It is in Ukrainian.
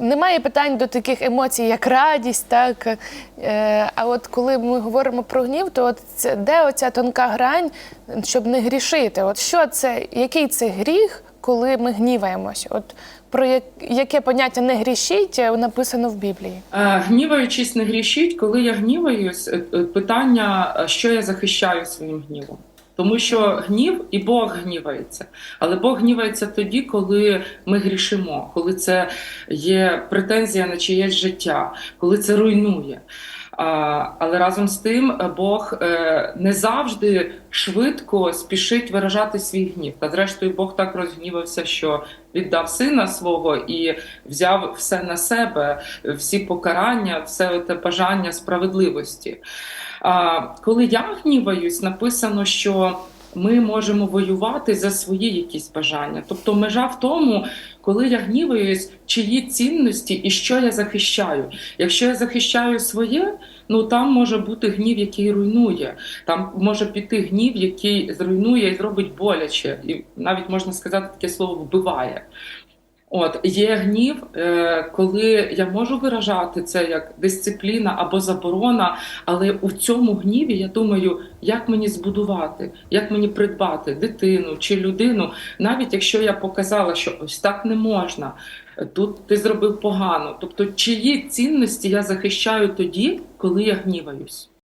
немає питань до таких емоцій, як радість, так. Е, а от коли ми говоримо про гнів, то от це, де оця тонка грань, щоб не грішити? От що це, який це гріх, коли ми гніваємося? От про як, яке поняття не грішіть е, написано в Біблії? Е, Гніваючись, не грішіть. Коли я гніваюсь, е, питання, що я захищаю своїм гнівом. Тому що гнів і Бог гнівається. Але Бог гнівається тоді, коли ми грішимо, коли це є претензія на чиєсь життя, коли це руйнує. Але разом з тим е, Бог е, не завжди швидко спішить виражати свій гнів. Та зрештою Бог так розгнівався, що віддав сина свого і взяв все на себе, всі покарання, все те бажання справедливості. Коли я гніваюсь, написано, що ми можемо воювати за свої якісь бажання. Тобто межа в тому, коли я гніваюсь, чиї цінності і що я захищаю. Якщо я захищаю своє, ну там може бути гнів, який руйнує. Там може піти гнів, який зруйнує і зробить боляче, і навіть можна сказати таке слово вбиває. От є гнів, е, коли я можу виражати це як дисципліна або заборона, але у цьому гніві я думаю, як мені збудувати, як мені придбати дитину чи людину, навіть якщо я показала, що ось так не можна, тут ти зробив погано. Тобто, чиї цінності я захищаю тоді, коли я гніваюсь.